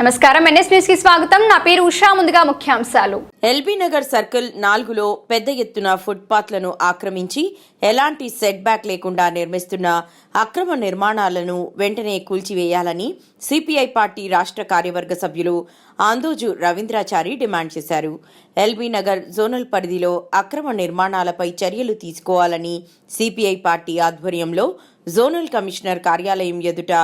నమస్కారం. ఎన్ఎస్కి స్వాగతం. నా పేరు ఉషా. ముందుగా ముఖ్యాంశాలు. ఎల్బీ నగర్ సర్కిల్ నాలుగులో పెద్ద ఎత్తున ఫుట్పాత్లను ఆక్రమించి ఎలాంటి సెట్ బ్యాక్ లేకుండా నిర్మిస్తున్న అక్రమ నిర్మాణాలను వెంటనే కూల్చివేయాలని సిపిఐ పార్టీ రాష్ట్ర కార్యవర్గ సభ్యులు ఆందోజు రవీంద్రాచారి డిమాండ్ చేశారు. ఎల్బీ నగర్ జోనల్ పరిధిలో అక్రమ నిర్మాణాలపై చర్యలు తీసుకోవాలని సిపిఐ పార్టీ ఆధ్వర్యంలో జోనల్ కమిషనర్ కార్యాలయం ఎదుట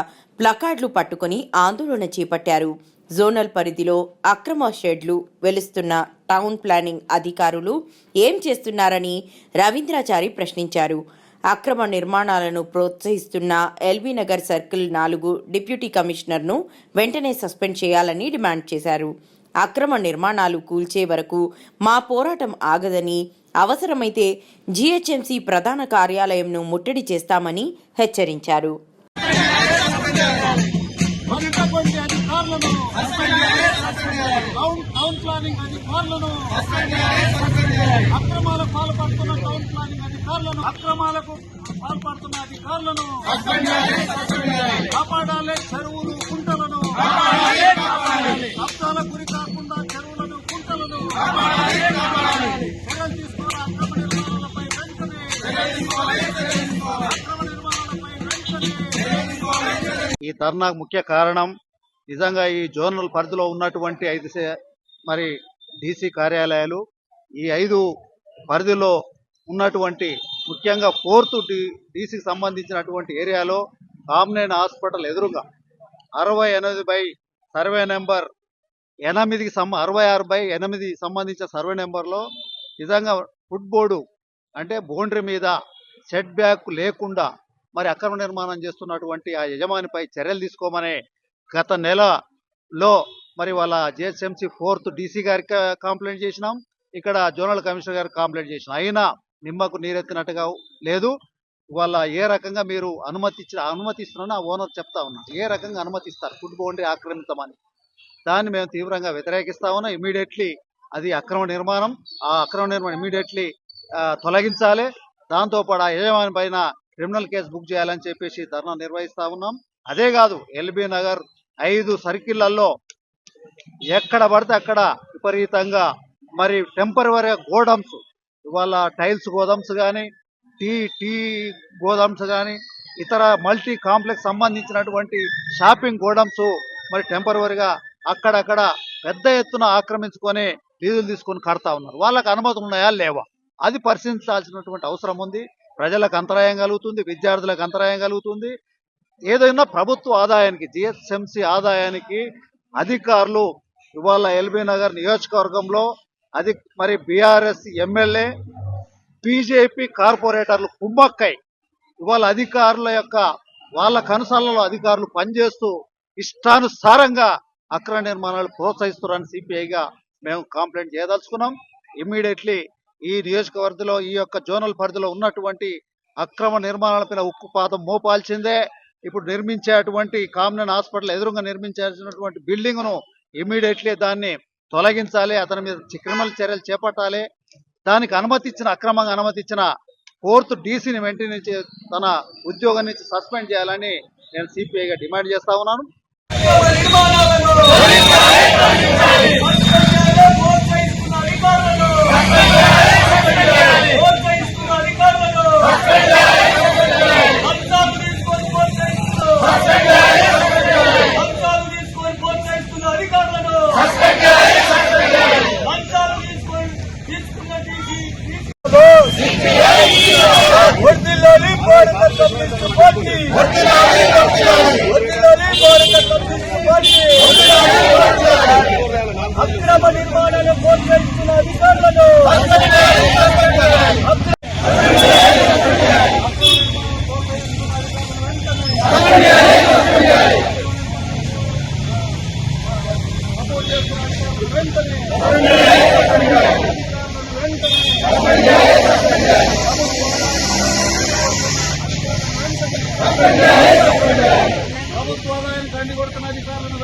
ప్లకార్డులు పట్టుకుని ఆందోళన చేపట్టారు. జోనల్ పరిధిలో అక్రమ షెడ్లు వెలుస్తున్న టౌన్ ప్లానింగ్ అధికారులు ఏం చేస్తున్నారని రవీంద్రాచారి ప్రశ్నించారు. అక్రమ నిర్మాణాలను ప్రోత్సహిస్తున్న ఎల్బీ నగర్ సర్కిల్ నాలుగు డిప్యూటీ కమిషనర్ను వెంటనే సస్పెండ్ చేయాలని డిమాండ్ చేశారు. అక్రమ నిర్మాణాలు కూల్చే వరకు మా పోరాటం ఆగదని అవసరమైతే జీహెచ్ఎంసీ ప్రధాన కార్యాలయంను ముట్టడి చేస్తామని హెచ్చరించారు. టౌన్ టౌన్ ప్లానింగ్ అధికారులను అక్రమాలకు పాల్పడుతున్న టౌన్ ప్లానింగ్ అధికారులను అక్రమాలకు పాల్పడుతున్న అధికారులను కాపాడాలి చెరువులు కుంటలను కబ్జాలకు గురి కాకుండా చెరువులను కుంటలను చర్యలు తీసుకోవాలి అక్రమ నిర్మాణాలపై వెంటనే ఈ ధర్నాకు ముఖ్య కారణం నిజంగా ఈ జోనల్ పరిధిలో ఉన్నటువంటి ఐదు సే- మరి డీసీ కార్యాలయాలు ఈ ఐదు పరిధిలో ఉన్నటువంటి ముఖ్యంగా ఫోర్త్ డి డీసీకి సంబంధించినటువంటి ఏరియాలో కామ్నేన్ హాస్పిటల్ ఎదురుగా అరవై ఎనిమిది బై సర్వే నెంబర్ ఎనిమిదికి సంబ అరవై ఆరు బై ఎనిమిది సంబంధించిన సర్వే నెంబర్లో నిజంగా ఫుడ్ బోర్డు అంటే బౌండరీ మీద సెట్ బ్యాక్ లేకుండా మరి అక్రమ నిర్మాణం చేస్తున్నటువంటి ఆ యజమానిపై చర్యలు తీసుకోమని గత నెలలో మరి వాళ్ళ జిహెచ్ఎంసీ ఫోర్త్ డీసీ గారికి కంప్లైంట్ చేసినాం. ఇక్కడ జోనల్ కమిషనర్ గారికి కంప్లైంట్ చేసినాం. అయినా నిమ్మకు నీరెత్తినట్టుగా లేదు. వాళ్ళ ఏ రకంగా మీరు అనుమతి ఇచ్చిన ఆ ఓనర్ చెప్తా ఉన్నా ఏ రకంగా అనుమతిస్తారు? ఫుడ్ బౌండరీ ఆక్రమితమని దాన్ని మేము తీవ్రంగా వ్యతిరేకిస్తా ఉన్నాం. ఇమీడియట్లీ అది అక్రమ నిర్మాణం. ఆ అక్రమ నిర్మాణం ఇమీడియట్లీ తొలగించాలి. దాంతోపాటు ఆ యజమాని పైన క్రిమినల్ కేసు బుక్ చేయాలని చెప్పేసి ధర్నా నిర్వహిస్తా ఉన్నాం. అదే కాదు ఎల్బీ నగర్ ఐదు సర్కిళ్ళలో ఎక్కడ పడితే అక్కడ విపరీతంగా మరి టెంపరవరీ గోడమ్స్ ఇవాళ టైల్స్ గోడమ్స్ కానీ టీ టీ గోడమ్స్ కానీ ఇతర మల్టీ కాంప్లెక్స్ సంబంధించినటువంటి షాపింగ్ గోడమ్స్ మరి టెంపరీగా అక్కడక్కడ పెద్ద ఎత్తున ఆక్రమించుకొని లీజులు తీసుకొని కడతా ఉన్నారు. వాళ్ళకి అనుమతులు ఉన్నాయా? లేవా. అది పరిశీలించాల్సినటువంటి అవసరం ఉంది. ప్రజలకు అంతరాయం కలుగుతుంది విద్యార్థులకు అంతరాయం కలుగుతుంది. ఏదైనా ప్రభుత్వ ఆదాయానికి జిహెచ్ఎంసి ఆదాయానికి అధికారులు ఇవాళ ఎల్బీ నగర్ నియోజకవర్గంలో అది మరి బీఆర్ఎస్ ఎమ్మెల్యే బీజేపీ కార్పొరేటర్లు కుమ్మక్కై ఇవాళ అధికారుల యొక్క వాళ్ళ కనసాలలో అధికారులు పనిచేస్తూ ఇష్టానుసారంగా అక్రమ నిర్మాణాలు ప్రోత్సహిస్తున్నారని సిపిఐగా మేము కంప్లైంట్ చేయదలుచుకున్నాం. ఇమ్మీడియట్లీ ఈ నియోజకవర్గంలో ఈ యొక్క జోనల్ పరిధిలో ఉన్నటువంటి అక్రమ నిర్మాణాలపైన ఉక్కుపాతం మోపాల్సిందే. ఇప్పుడు నిర్మించేటువంటి కామన్ హాస్పిటల్ ఎదురుగా నిర్మించాల్సినటువంటి బిల్డింగ్ను ఇమీడియట్లీ దాన్ని తొలగించాలి అతని మీద క్రిమినల్ చర్యలు చేపట్టాలి. దానికి అనుమతిచ్చిన అక్రమంగా అనుమతిచ్చిన ఫోర్త్ డీసీని వెంటనే తన ఉద్యోగం నుంచి సస్పెండ్ చేయాలని నేను సిపిఐగా డిమాండ్ చేస్తా ఉన్నాను.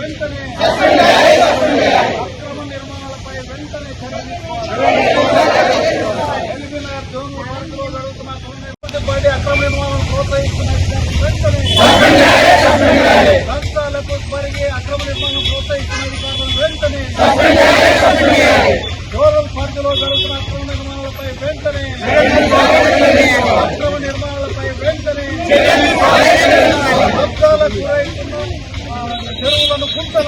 వెంటనే అక్రమ నిర్మాణాలపై వెంటనే చర్యలు అక్రమ నిర్మాణాలను ప్రోత్సహిస్తున్న వెంటనే రాష్ట్రాలకు జరిగే నిర్మాణాలపై వెంటనే అక్రమ నిర్మాణాలపై వెంటనే ఆ,